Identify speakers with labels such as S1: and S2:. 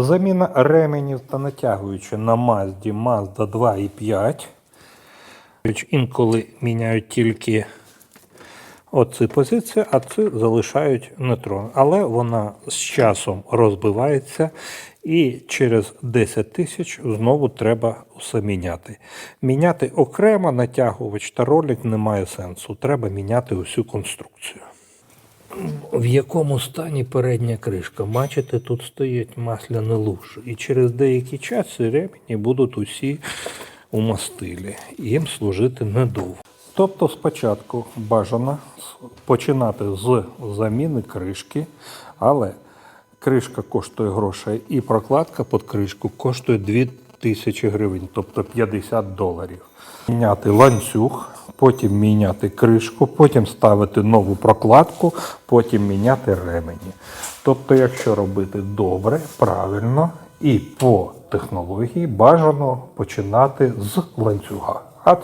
S1: Заміна ременів та натягуючи на Mazda Mazda 2 і 5. Інколи міняють тільки оці позиції, а ці залишають нейтрон. Але вона з часом розбивається і через 10 тисяч знову треба все міняти. Міняти окремо натягувач та ролик немає сенсу. Треба міняти усю конструкцію. В якому стані передня кришка? Бачите, тут стоять масляні лужі. І через деякий час ці ремені будуть усі у мастилі. Їм служити недовго. Тобто спочатку бажано починати з заміни кришки, але кришка коштує грошей і прокладка під кришку коштує 2000 гривень, тобто 50 доларів. Міняти ланцюг, потім міняти кришку, потім ставити нову прокладку, потім міняти ремені. Тобто, якщо робити добре, правильно і по технології бажано починати з ланцюга.